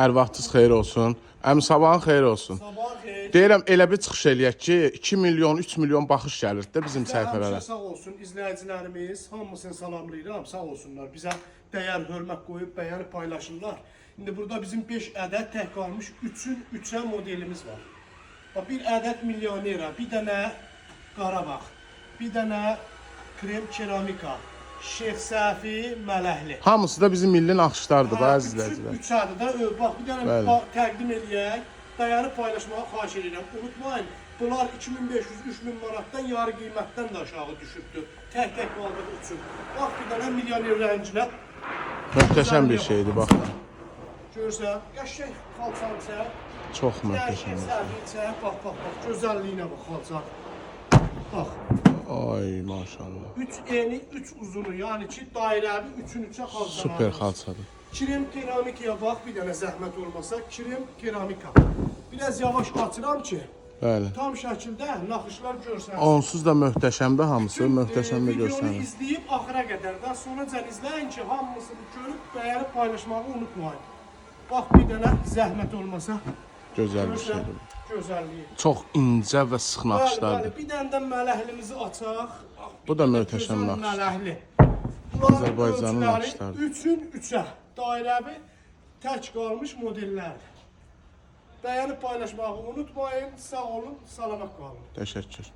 Hər vaxtınız xeyir olsun. Əmi sabahın xeyir olsun. Sabah xeyir. Deyirəm elə bir çıxış eləyək ki, 2 milyon, 3 milyon baxış gəlir də bizim səhifələrə. Sağ olsun izləyicilərimiz, hamısını salamlayıram, sağ olsunlar. Bizə dəyər, hörmət qoyub, bəyənib paylaşırlar. İndi burada bizim 5 ədəd tək qalmış 3-ün 3-ə modelimiz var. Bax bir ədəd milyonera, bir dənə Qarabağ, bir dənə krem keramika, Şeyx Səfi Mələhli. Hamısı da bizim milli naxışlardır, bəzi izləyicilər. 3 adı da ö, bax bir dənə Bəli. ba- təqdim eləyək. Dəyəri paylaşmağı xahiş edirəm. Unutmayın, bunlar 2500-3000 manatdan yarı qiymətdən də aşağı düşübdür. Tək-tək qaldığı üçün. Bax bir dənə milyoner rənginə Möhtəşəm bir şeydir, bax. görsən, qəşəng xalçança, Çox möhtəşəm. bax bax bax, gözəlliyinə bax xalçan. Bax, Ay maşallah. 3 eni, 3 uzunu, yəni ki, dairəvi 3-ün 3-ə xalçalar. Super xalçadır. Kirem keramikaya bax bir dənə zəhmət olmasa, kirem keramika. Biraz yavaş açıram ki, Bəli. tam şəkildə naxışlar görsənsiniz. Onsuz da möhtəşəmdir hamısı, möhtəşəm də Videonu göstərir. izləyib axıra qədər də sonra can izləyin ki, hamısını görüb bəyənib paylaşmağı unutmayın. Bax bir dənə zəhmət olmasa, Gözəl bir şeydir. Gözəlliyi. Çox incə və sıx Bəli, bəli, naxışlardır. bir dənə də mələhlimizi açaq. Bu da möhtəşəm Gözəl naxış. Mələhli. Azərbaycanın naxışlarıdır. 3-ün 3-ə dairəvi tək qalmış modellərdir. Bəyənib paylaşmağı unutmayın. Sağ olun, salamat qalın. Təşəkkür.